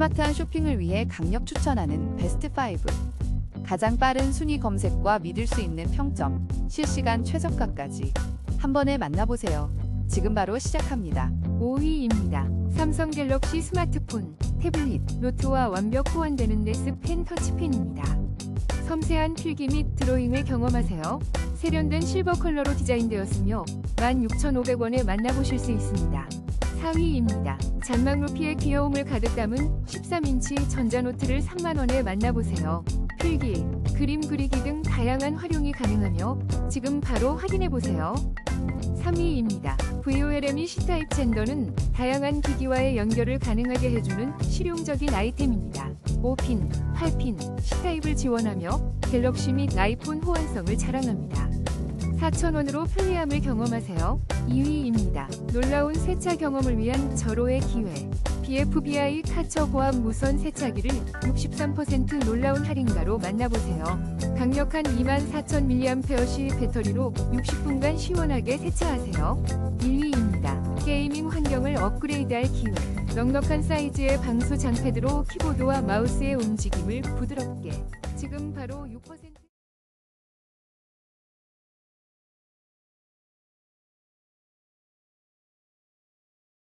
스마트한 쇼핑을 위해 강력 추천하는 베스트 5. 가장 빠른 순위 검색과 믿을 수 있는 평점, 실시간 최저가까지 한 번에 만나보세요. 지금 바로 시작합니다. 5위입니다. 삼성 갤럭시 스마트폰, 태블릿, 노트와 완벽 호환되는 S 펜 터치펜입니다. 섬세한 필기 및 드로잉을 경험하세요. 세련된 실버 컬러로 디자인되었으며 16,500원에 만나보실 수 있습니다. 4위입니다. 잔망 루피의 귀여움을 가득 담은 13인치 전자노트를 3만원에 만나보세요. 필기, 그림 그리기 등 다양한 활용이 가능하며 지금 바로 확인해보세요. 3위입니다. VOLM이 C타입 젠더는 다양한 기기와의 연결을 가능하게 해주는 실용적인 아이템입니다. 5핀, 8핀, C타입을 지원하며 갤럭시 및 아이폰 호환성을 자랑합니다. 4,000원으로 편리함을 경험하세요. 2위입니다. 놀라운 세차 경험을 위한 절호의 기회. BFBI 카처 고압 무선 세차기를 63% 놀라운 할인가로 만나보세요. 강력한 24,000mAh 배터리로 60분간 시원하게 세차하세요. 1위입니다. 게이밍 환경을 업그레이드할 기회. 넉넉한 사이즈의 방수 장패드로 키보드와 마우스의 움직임을 부드럽게. 지금 바로 6%